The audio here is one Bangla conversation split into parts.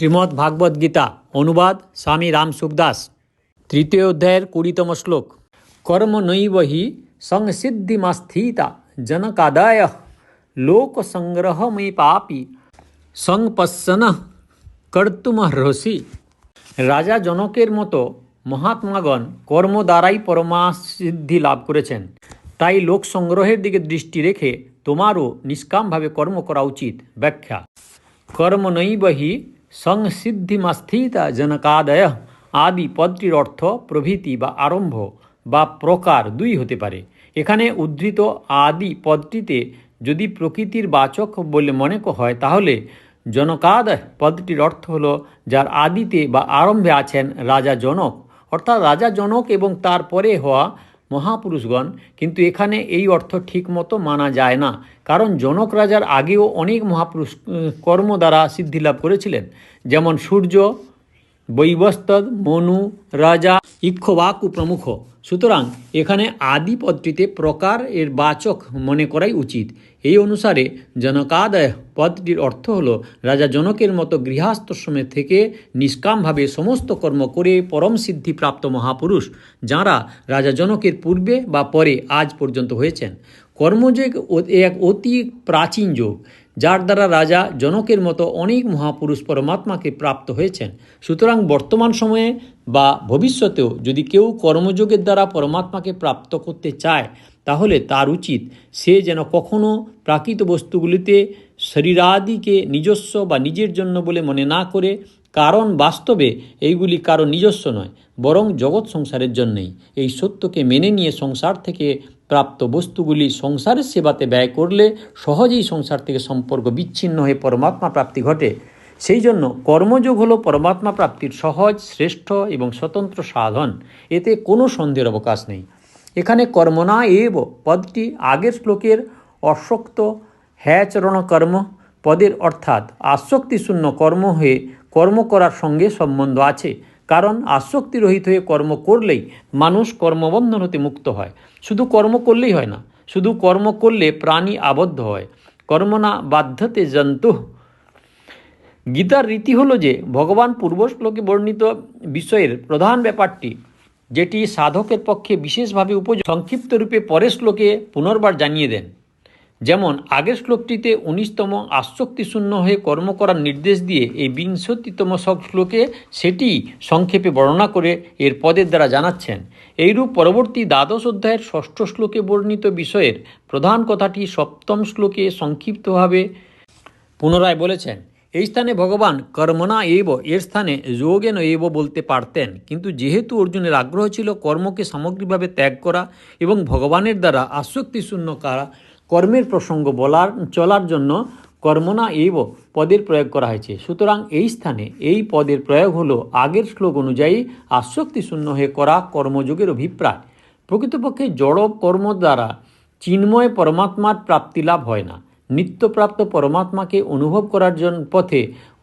শ্রীমদ্ ভাগবত গীতা, অনুবাদ স্বামী রাম সুখদাস তৃতীয় অধ্যায়ের কুড়িতম শ্লোক। কর্ম নৈব হি সংসিদ্ধিমাস্থিতা জনকাদায় লোক সংগ্রহময়ী পাপি সংপස්සন কর্তুমহর্ষি। রাজা জনকের মতো মহাত্মাগণ কর্ম দ্বারাই পরমাসিদ্ধি লাভ করেছেন। তাই লোক সংগ্রহের দিকে দৃষ্টি রেখে তোমারও নিষ্কামভাবে কর্ম করা উচিত। ব্যাখ্যা। কর্ম নৈব হি সংসিদ্ধিমাস্থিতা জনকাদয়। আদি পদটির অর্থ প্রভৃতি বা আরম্ভ বা প্রকার দুই হতে পারে। এখানে উদ্ধৃত আদি পদটিতে যদি প্রকৃতির বাচক বলে মনে হয়, তাহলে জনকাদ পদটির অর্থ হল যার আদিতে বা আরম্ভে আছেন রাজা জনক। অর্থাৎ রাজা জনক এবং তারপরে হওয়া মহাপুরুষগণ, কিন্তু এখানে এই অর্থ ঠিক মতো মানা যায় না, কারণ জনক রাজার আগেও অনেক মহাপুরুষ কর্ম দ্বারা সিদ্ধি লাভ করেছিলেন। যেমন সূর্য বৈবস্তদ, মনু, রাজা ইক্ষবাকু প্রমুখ। সুতরাং এখানে আদি পদটিতে প্রকার এর বাচক মনে করাই উচিত। এই অনুসারে জনকাদয় পদটির অর্থ হল রাজা জনকের মতো গৃহাস্থশ্রমে থেকে নিষ্কামভাবে সমস্ত কর্ম করে পরম সিদ্ধি প্রাপ্ত মহাপুরুষ, যাঁরা রাজা জনকের পূর্বে বা পরে আজ পর্যন্ত হয়েছেন। কর্মযোগ এক অতি প্রাচীন যোগ। যার দ্বারা রাজা জনকের মতো অনেক মহাপুরুষ পরমাত্মাকে প্রাপ্ত হয়েছেন। সুতরাং বর্তমান সময়ে বা ভবিষ্যতেও যদি কেউ কর্মযোগের দ্বারা পরমাত্মাকে প্রাপ্ত করতে চায়, তাহলে তার উচিত সে যেন কখনও প্রাকৃত বস্তুগুলিতে শরীরাদিকে নিজস্ব বা নিজের জন্য বলে মনে না করে কারণ বাস্তবে এইগুলি কারও নিজস্ব নয়, বরং জগৎ সংসারের জন্যই। এই সত্যকে মেনে নিয়ে সংসার থেকে প্রাপ্ত বস্তুগুলি সংসারের সেবাতে ব্যয় করলে সহজেই সংসার থেকে সম্পর্ক বিচ্ছিন্ন হয়ে পরমাত্মা প্রাপ্তি ঘটে। সেই জন্য কর্মযোগ হলো পরমাত্মা প্রাপ্তির সহজ, শ্রেষ্ঠ এবং স্বতন্ত্র সাধন। এতে কোনো সন্দেহের অবকাশ নেই। এখানে কর্মনা এব পদটি আগের শ্লোকের অশক্ত হ্যাচরণ কর্ম পদের অর্থাৎ আসক্তিশূন্য কর্ম হয়ে কর্ম করার সঙ্গে সম্বন্ধ আছে। কারণ আসক্তি রহিত হয়ে কর্ম করলেই মানুষ কর্মবন্ধন হতে মুক্ত হয়। শুধু কর্ম করলেই হয় না, শুধু কর্ম করলে প্রাণী আবদ্ধ হয়। কর্মনা বাধ্যতে জন্তু। গীতার রীতি হলো যে, ভগবান পূর্ব শ্লোকে বর্ণিত বিষয়ের প্রধান ব্যাপারটি, যেটি সাধকের পক্ষে বিশেষভাবে উপযোগ। সংক্ষিপ্ত রূপে পরের শ্লোকে পুনর্বার জানিয়ে দেন। যেমন, আগের শ্লোকটিতে উনিশতম আসক্তিশূন্য হয়ে কর্ম করার নির্দেশ দিয়ে এই বিংশতিতম সব শ্লোকে সেটি সংক্ষেপে বর্ণনা করে এর পদের দ্বারা জানাচ্ছেন। এইরূপ পরবর্তী দ্বাদশ অধ্যায়ের ষষ্ঠ শ্লোকে বর্ণিত বিষয়ের প্রধান কথাটি সপ্তম শ্লোকে সংক্ষিপ্তভাবে পুনরায় বলেছেন, এই স্থানে ভগবান কর্মনা এব, এর স্থানে যোগেন এব বলতে পারতেন। কিন্তু যেহেতু অর্জুনের আগ্রহ ছিল কর্মকে সামগ্রিকভাবে ত্যাগ করা এবং ভগবানের দ্বারা আসক্তিশূন্য করা কর্মের প্রসঙ্গ বলার, চলার জন্য কর্মনা এইব পদের প্রয়োগ করা হয়েছে। সুতরাং এই স্থানে এই পদের প্রয়োগ হলো আগের শ্লোক অনুযায়ী আসক্তিশূন্য হয়ে করা কর্মযোগের অভিপ্রায়। প্রকৃতপক্ষে জড় কর্ম দ্বারা চিন্ময় পরমাত্মার প্রাপ্তি লাভ হয় না। নিত্যপ্রাপ্ত পরমাত্মাকে অনুভব করার জন্য পথে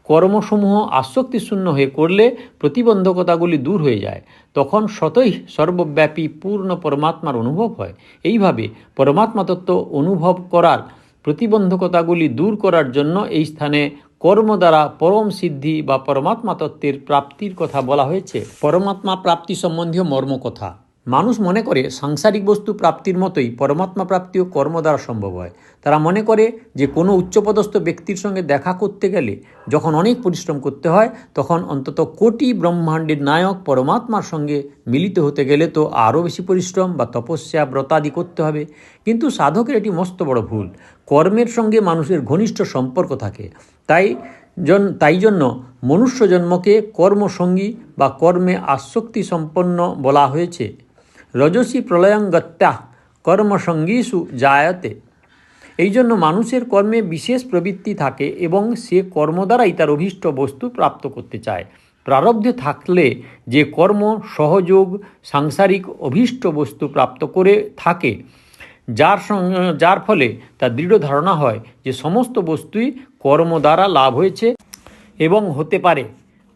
কর্মসমূহ আসক্তিশূন্য হয়ে করলে প্রতিবন্ধকতাগুলি দূর হয়ে যায়, তখন শতই সর্বব্যাপী পূর্ণ পরমাত্মার অনুভব হয়। এইভাবে পরমাত্মা তত্ত্ব অনুভব করার প্রতিবন্ধকতাগুলি দূর করার জন্য এই স্থানে কর্ম দ্বারা পরম সিদ্ধি বা পরমাত্মা তত্ত্বের প্রাপ্তির কথা বলা হয়েছে। পরমাত্মা প্রাপ্তি সম্বন্ধীয় মর্ম কথা মানুষ মনে করে সাংসারিক বস্তু প্রাপ্তির মতোই পরমাত্মা প্রাপ্তিও কর্ম দ্বারা সম্ভব হয়। তারা মনে করে যে কোনো উচ্চপদস্থ ব্যক্তির সঙ্গে দেখা করতে গেলে যখন অনেক পরিশ্রম করতে হয়, তখন অন্তত কোটি ব্রহ্মাণ্ডের নায়ক পরমাত্মার সঙ্গে মিলিত হতে গেলে তো আরও বেশি পরিশ্রম বা তপস্যা ব্রতাদি করতে হবে। কিন্তু সাধকের এটি মস্ত বড় ভুল। কর্মের সঙ্গে মানুষের ঘনিষ্ঠ সম্পর্ক থাকে। তাই জন, তাই জন্য মনুষ্য জন্মকে কর্মসঙ্গী বা কর্মে আসক্তি সম্পন্ন বলা হয়েছে। রজসী প্রলয়ঙ্গত্যা কর্মসঙ্গীষু জায়তে। এই জন্য মানুষের কর্মে বিশেষ প্রবৃত্তি থাকে এবং সে কর্ম দ্বারাই তার অভীষ্ট বস্তু প্রাপ্ত করতে চায়। প্রারব্ধে থাকলে যে কর্ম, সহযোগ, সাংসারিক অভীষ্ট বস্তু প্রাপ্ত করে থাকে, যার যার ফলে তার দৃঢ় ধারণা হয় যে সমস্ত বস্তুই কর্ম দ্বারা লাভ হয়েছে এবং হতে পারে।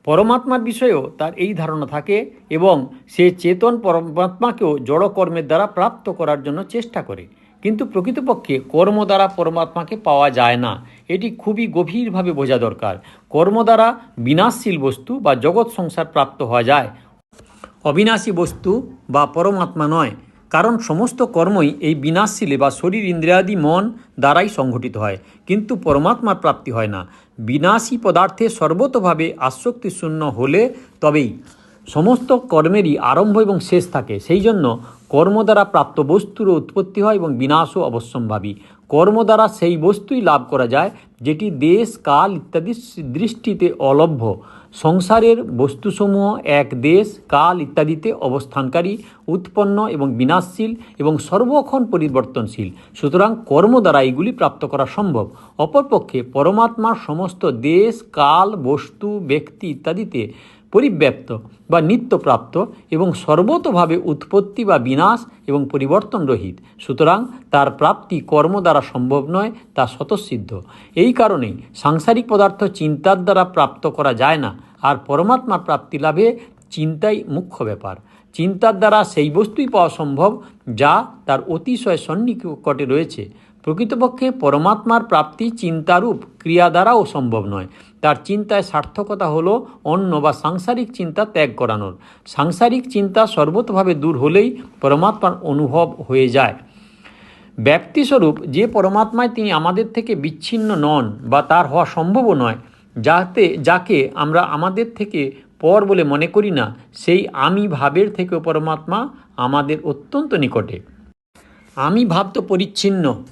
পরমাত্মার বিষয়েও তার এই ধারণা থাকে এবং সে চেতন পরমাত্মাকেও জড়কর্মের দ্বারা প্রাপ্ত করার জন্য চেষ্টা করে। কিন্তু প্রকৃতপক্ষে কর্ম দ্বারা পরমাত্মাকে পাওয়া যায় না। এটি খুবই গভীরভাবে বোঝা দরকার। কর্ম দ্বারা বিনাশশীল বস্তু বা জগৎ সংসার প্রাপ্ত হওয়া যায়। অবিনাশী বস্তু বা পরমাত্মা নয়। কারণ সমস্ত কর্মই এই বিনাশশীলে বা শরীর ইন্দ্রিয়াদি মন দ্বারাই সংঘটিত হয়। কিন্তু পরমাত্মার প্রাপ্তি হয় না। বিনাশী পদার্থে সর্বতভাবে আসক্তিশূন্য হলে তবেই সমস্ত কর্মেরই আরম্ভ এবং শেষ থাকে। সেই জন্য কর্ম দ্বারা প্রাপ্ত বস্তুরও উৎপত্তি হয় এবং বিনাশও অবশ্যম্ভাবী। কর্ম দ্বারা সেই বস্তুই লাভ করা যায়, যেটি দেশ, কাল ইত্যাদি দৃষ্টিতে অলভ্য। সংসারের বস্তুসমূহ এক দেশ, কাল ইত্যাদিতে অবস্থানকারী, উৎপন্ন এবং বিনাশশীল এবং সর্বক্ষণ পরিবর্তনশীল। সুতরাং কর্ম দ্বারা এগুলি প্রাপ্ত করা সম্ভব। অপরপক্ষে পরমাত্মার সমস্ত দেশ, কাল, বস্তু, ব্যক্তি ইত্যাদিতে পরিব্যাপ্ত বা নিত্যপ্রাপ্ত এবং সর্বতভাবে উৎপত্তি বা বিনাশ এবং পরিবর্তন রহিত। সুতরাং তার প্রাপ্তি কর্ম দ্বারা সম্ভব নয়, তা স্বতঃসিদ্ধ। এই কারণেই সাংসারিক পদার্থ চিন্তার দ্বারা প্রাপ্ত করা যায় না, আর পরমাত্মা প্রাপ্তি লাভে চিন্তাই মুখ্য ব্যাপার। চিন্তার দ্বারা সেই বস্তুই পাওয়া সম্ভব যা তার অতিশয় সন্নিকটে রয়েছে। প্রকৃতপক্ষে পরমাত্মার প্রাপ্তি চিন্তারূপ, ক্রিয়া দ্বারাও সম্ভব নয়। তার চিন্তায় সার্থকতা হলো অন্য বা সাংসারিক চিন্তা ত্যাগ করানোর। সাংসারিক চিন্তা সর্বতভাবে দূর হলেই পরমাত্মার অনুভব হয়ে যায়। ব্যক্তিস্বরূপ যে পরমাত্মায় তিনি আমাদের থেকে বিচ্ছিন্ন নন বা তার হওয়া সম্ভবও নয়, যাতে, যাকে আমরা আমাদের থেকে পর বলে মনে করি না, সেই আমি ভাবের থেকেও পরমাত্মা আমাদের অত্যন্ত নিকটে। আমি ভাব তো পরিচ্ছিন্ন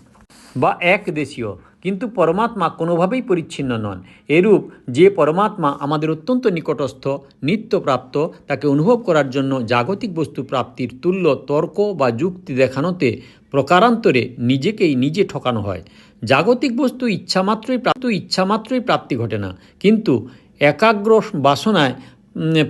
বা এক দেশীয় কিন্তু পরমাত্মা কোনোভাবেই পরিচ্ছিন্ন নন। এরূপ যে পরমাত্মা আমাদের অত্যন্ত নিকটস্থ, নিত্যপ্রাপ্ত, তাকে অনুভব করার জন্য জাগতিক বস্তু প্রাপ্তির তুল্য তর্ক বা যুক্তি দেখানোতে প্রকারান্তরে নিজেকেই নিজে ঠকানো হয়। জাগতিক বস্তু ইচ্ছামাত্রই প্রাপ্ত, ইচ্ছামাত্রই প্রাপ্তি ঘটে না। কিন্তু একাগ্র বাসনায়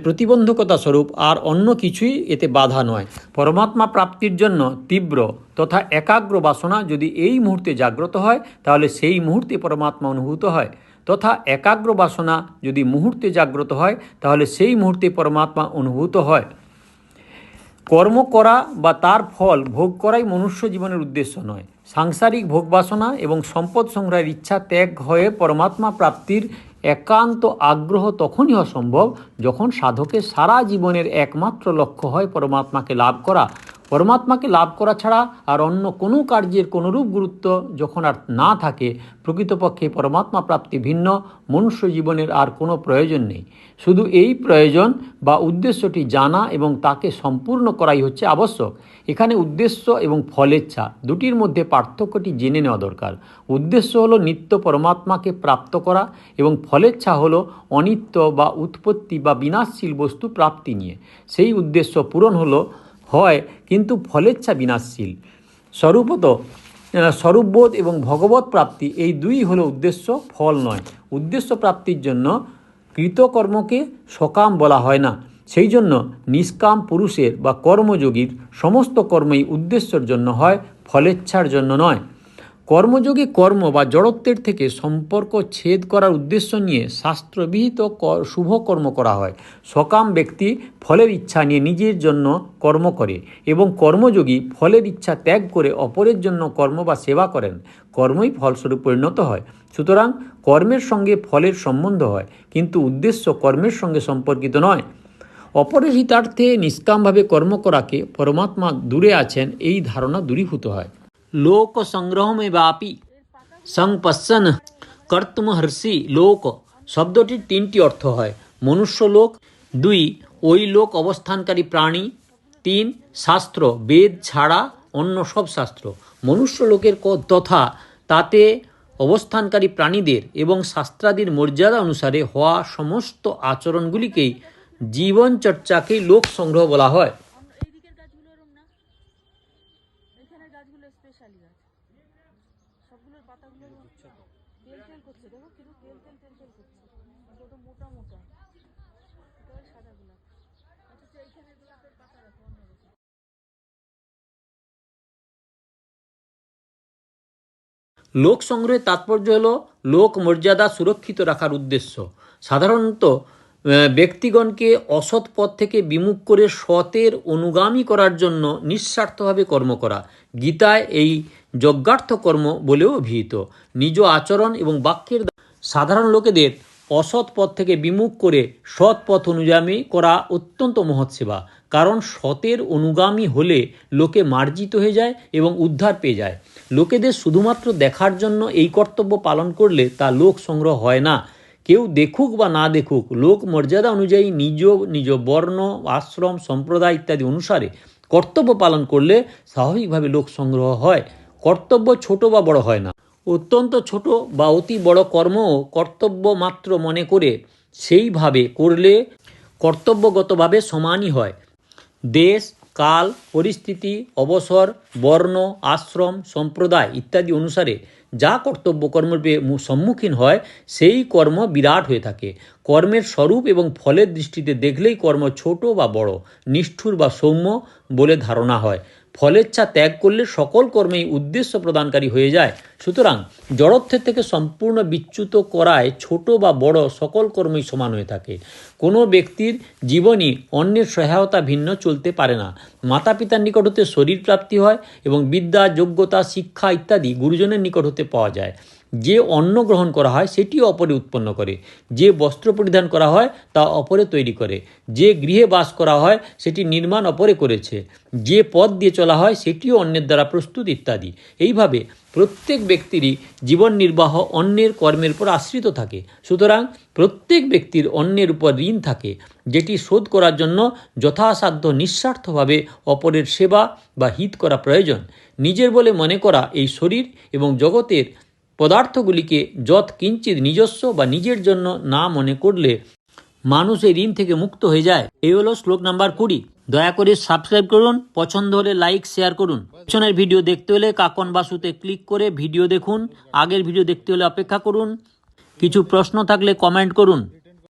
প্রতিবন্ধকতা স্বরূপ আর অন্য কিছুই এতে বাধা নয়। পরমাত্মা প্রাপ্তির জন্য তীব্র তথা একাগ্র বাসনা যদি এই মুহূর্তে জাগ্রত হয়, তাহলে সেই মুহূর্তে পরমাত্মা অনুভূত হয়। তথা একাগ্র বাসনা যদি মুহূর্তে জাগ্রত হয়, তাহলে সেই মুহূর্তে পরমাত্মা অনুভূত হয়। কর্ম করা বা তার ফল ভোগ করাই মনুষ্য জীবনের উদ্দেশ্য নয়। সাংসারিক ভোগ বাসনা এবং সম্পদ সংগ্রহের ইচ্ছা ত্যাগ হয়ে পরমাত্মা প্রাপ্তির একান্ত আগ্রহ তখনই অসম্ভব সম্ভব যখন সাধকের সারা জীবনের একমাত্র লক্ষ্য হয় পরমাত্মাকে লাভ করা। পরমাত্মাকে লাভ করা ছাড়া আর অন্য কোনো কার্যের কোনোরূপ গুরুত্ব যখন আর না থাকে, প্রকৃতপক্ষে পরমাত্মা প্রাপ্তি ভিন্ন, মনুষ্য জীবনের আর কোনো প্রয়োজন নেই। শুধু এই প্রয়োজন বা উদ্দেশ্যটি জানা এবং তাকে সম্পূর্ণ করাই হচ্ছে আবশ্যক। এখানে উদ্দেশ্য এবং ফলেচ্ছা দুটির মধ্যে পার্থক্যটি জেনে নেওয়া দরকার। উদ্দেশ্য হলো নিত্য পরমাত্মাকে প্রাপ্ত করা এবং ফলেচ্ছা হলো অনিত্য বা উৎপত্তি বা বিনাশশীল বস্তু প্রাপ্তি নিয়ে। সেই উদ্দেশ্য পূরণ হলো হয়, কিন্তু ফলেচ্ছা বিনাশশীল। স্বরূপত স্বরূপবোধ এবং ভগবত প্রাপ্তি এই দুই হলো উদ্দেশ্য, ফল নয়। উদ্দেশ্য প্রাপ্তির জন্য কৃতকর্মকে সকাম বলা হয় না। সেই জন্য নিষ্কাম পুরুষের বা কর্মযোগীর সমস্ত কর্মই উদ্দেশ্যর জন্য হয় ফলেচ্ছার জন্য নয়। কর্মযোগী কর্ম বা জড়ত্বের থেকে সম্পর্ক ছেদ করার উদ্দেশ্য নিয়ে শাস্ত্রবিহিত শুভ কর্ম করা হয়। সকাম ব্যক্তি ফলের ইচ্ছা নিয়ে নিজের জন্য কর্ম করে এবং কর্মযোগী ফলের ইচ্ছা ত্যাগ করে অপরের জন্য কর্ম বা সেবা করেন। কর্মই ফলস্বরূপ পরিণত হয়। সুতরাং কর্মের সঙ্গে ফলের সম্বন্ধ হয়, কিন্তু উদ্দেশ্য কর্মের সঙ্গে সম্পর্কিত নয়। অপরের হিতার্থে নিষ্কামভাবে কর্ম করাকে পরমাত্মা দূরে আছেন, এই ধারণা দূরীভূত হয়। লোক সংগ্রহমে বাপি সংপස්සন কর্তুম হর্ষি লোক শব্দটির তিনটি অর্থ হয় মনুষ্য লোক দুই ওই লোক অবস্থানকারী প্রাণী তিন শাস্ত্র বেদ ছাড়া অন্য সব শাস্ত্র মনুষ্য লোকের ক- তথা তাতে অবস্থানকারী প্রাণীদের এবং শাস্ত্রাদির মর্যাদা অনুসারে হওয়া সমস্ত আচরণগুলিকেই জীবন চর্চাকেই লোক সংগ্রহ বলা হয় এই দিকের গাছগুলো এরম না এখানে গাছগুলো স্পেশালি গাছ। সবগুলোর পাতাগুলো তেল তেল করছে দেখো কিন্তু তেল তেল তেল তেল করছে। কত মোটা মোটা। সাদা গোলাপ। অথচ এইখানে গোলাপের পাতা রাখো অন্যরকম লোক সংগ্রহের তাৎপর্য হল লোক মর্যাদা সুরক্ষিত রাখার উদ্দেশ্য। সাধারণত ব্যক্তিগণকে অসৎ পথ থেকে বিমুখ করে সতের অনুগামী করার জন্য নিঃস্বার্থভাবে কর্ম করা। গীতায় এই যজ্ঞার্থ কর্ম বলেও অভিহিত। নিজ আচরণ এবং বাক্যের সাধারণ লোকেদের অসৎ পথ থেকে বিমুখ করে সৎ পথ অনুযায়ী করা অত্যন্ত মহৎ সেবা। কারণ সতের অনুগামী হলে লোকে মার্জিত হয়ে যায় এবং উদ্ধার পেয়ে যায়। লোকেদের শুধুমাত্র দেখার জন্য এই কর্তব্য পালন করলে তা লোক সংগ্রহ হয় না। কেউ দেখুক বা না দেখুক, লোক মর্যাদা অনুযায়ী নিজ নিজ বর্ণ, আশ্রম, সম্প্রদায় ইত্যাদি অনুসারে কর্তব্য পালন করলে স্বাভাবিকভাবে লোক সংগ্রহ হয়। কর্তব্য ছোট বা বড় হয় না। অত্যন্ত ছোট বা অতি বড় কর্মও কর্তব্য মাত্র মনে করে সেইভাবে করলে কর্তব্যগতভাবে সমানই হয়। দেশ, কাল, পরিস্থিতি, অবসর, বর্ণ, আশ্রম, সম্প্রদায় ইত্যাদি অনুসারে যা কর্তব্য কর্মরূপে সম্মুখীন হয়, সেই কর্ম বিরাট হয়ে থাকে। কর্মের স্বরূপ এবং ফলের দৃষ্টিতে দেখলেই কর্ম ছোট বা বড়, নিষ্ঠুর বা সৌম্য বলে ধারণা হয়। ফলেচ্ছা ত্যাগ করলে সকল কর্মেই উদ্দেশ্য প্রদানকারী হয়ে যায়। সুতরাং জড়ত্বের থেকে সম্পূর্ণ বিচ্যুত করায় ছোট বা বড় সকল কর্মই সমান হয়ে থাকে। কোনো ব্যক্তির জীবনই অন্যের সহায়তা ভিন্ন চলতে পারে না। মাতা পিতার নিকট হতে শরীর প্রাপ্তি হয় এবং বিদ্যা, যোগ্যতা, শিক্ষা ইত্যাদি গুরুজনের নিকট হতে পাওয়া যায়। যে অন্ন গ্রহণ করা হয়, সেটিও অপরে উৎপন্ন করে। যে বস্ত্র পরিধান করা হয়, তা অপরে তৈরি করে। যে গৃহে বাস করা হয়, সেটি নির্মাণ অপরে করেছে। যে পথ দিয়ে চলা হয়, সেটিও অন্যের দ্বারা প্রস্তুত ইত্যাদি। এইভাবে প্রত্যেক ব্যক্তিরই জীবন নির্বাহ অন্যের কর্মের উপর আশ্রিত থাকে। সুতরাং প্রত্যেক ব্যক্তির অন্যের উপর ঋণ থাকে, যেটি শোধ করার জন্য যথাসাধ্য নিঃস্বার্থভাবে অপরের সেবা বা হিত করা প্রয়োজন। নিজের বলে মনে করা এই শরীর এবং জগতের পদার্থগুলিকে যত কিঞ্চিত নিজস্ব বা নিজের জন্য না মনে করলে মানুষ এই ঋণ থেকে মুক্ত হয়ে যায়। এই হলো শ্লোক নাম্বার কুড়ি। দয়া করে সাবস্ক্রাইব করুন, পছন্দ হলে লাইক, শেয়ার করুন। পেছনের ভিডিও দেখতে হলে কাকন বাসুতে ক্লিক করে ভিডিও দেখুন। আগের ভিডিও দেখতে হলে অপেক্ষা করুন। কিছু প্রশ্ন থাকলে কমেন্ট করুন।